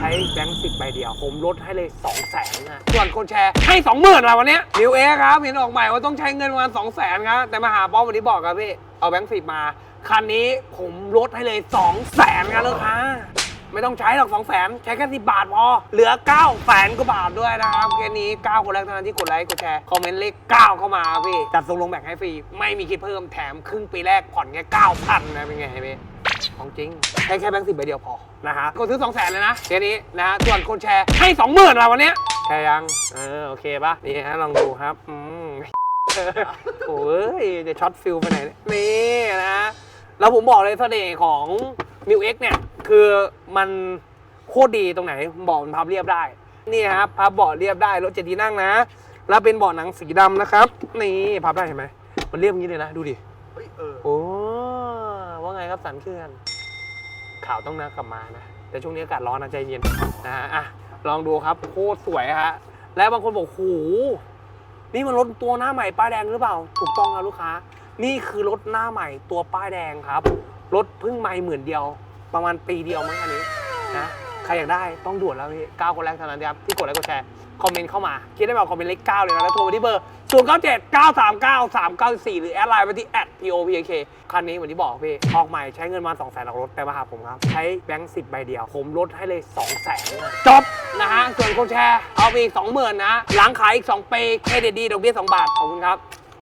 ช้แบงค์สิบใบเดียว ผมลดให้เลย2 0 0แสนนะส่วนคนแชร์ให้20,000อะวันเนี้นิวเอครับ เห็นออกใหม่ว่าต้องใช้เงินประมาณ2 0 0แสนครับแต่มาหาป้อมวันนี้บอกครับพี่ เอาแบงค์สิบมา คันนี้ผมลดให้เลย2 0 0แสนครับลูกค้าไม่ต้องใช้หรอก2 0 0แสนใช้แค่10บาทพอ เหลือ9แสนกว่าบาทด้วยนะครับแค่นี้9คนแรกเท่านั้นที่กดไลค์กดแชร์คอมเมนต์เลข9เข้ามาพี่จัดส่งลงแบ่งให้ฟรีไม่มีคิดเพิ่มแถมครึ่งปีแรกผ่อนแค่9,000นะเป็นไงพี่ ของจริงใช้แค่แบงค์สิบใบเดียวพอนะฮะกดซื้อ2 0 0แสนเลยนะแค่นี้นะฮะส่วนคนแชร์ให้ 20,000อะวันเนี้ยแชร์ยังเออโอเคปะนี่ฮะลองดูครับอืมโอ้ยจะช็อตฟิลไปไหนเนี่ยนี่นะแล้วผมบอกเลยเสน่ห์ของ m ิว X เนี่ย คือมันโคตรดีตรงไหนเบาะมันพับเรียบได้ นี่ครับพับเบาะเรียบได้รถเจ็ดที่นั่งนะ แล้วเป็นเบาะหนังสีดำนะครับ นี่พับได้เห็นไหมมันเรียบอย่างนี้เลยนะ ดูดิ เฮ้ยเออ โอ้ว่าไงครับสันเขื่อน ข่าวต้องนะกลับมานะ แต่ช่วงนี้อากาศร้อนนะใจเย็นนะฮะอะลองดูครับโคตรสวยฮะและบางคนบอกโหนี่มันรถตัวหน้าใหม่ป้ายแดงหรือเปล่า ถูกต้องครับลูกค้า นี่คือรถหน้าใหม่ตัวป้ายแดงครับ รถเพิ่งไม่หมื่นเดียว ประมาณปีเดียวมั้งอันนี้นะใครอยากได้ต้องด่วนแล้วพี่ก้าวคนแรกเท่านั้นครับที่กดไลค์กดแชร์ คอมเมนต์เข้ามาคิดได้แบบคอมเมนต์เลขเก้าเลยนะ แล้วโทรไปที่เบอร์ 0 9 7 9 3 9 3 9 4 หรือแอดไลน์ไปที่ @popk คันนี้เหมือนที่บอกพี่ ออกใหม่ใช้เงินมา 2 0 0 0 0นหลักรถ แต่มาหาผมครับ ใช้แบงค์10 ใบเดียว ผมลดให้เลย 2 0 0 0 0 0จบนะฮะ ส่วนคนแชร์ เอาไปอีก 20,000นะ หลังขายอีก 2 ปีเครดิตดีดอกเบี้ย 2 บาท ขอบคุณครับ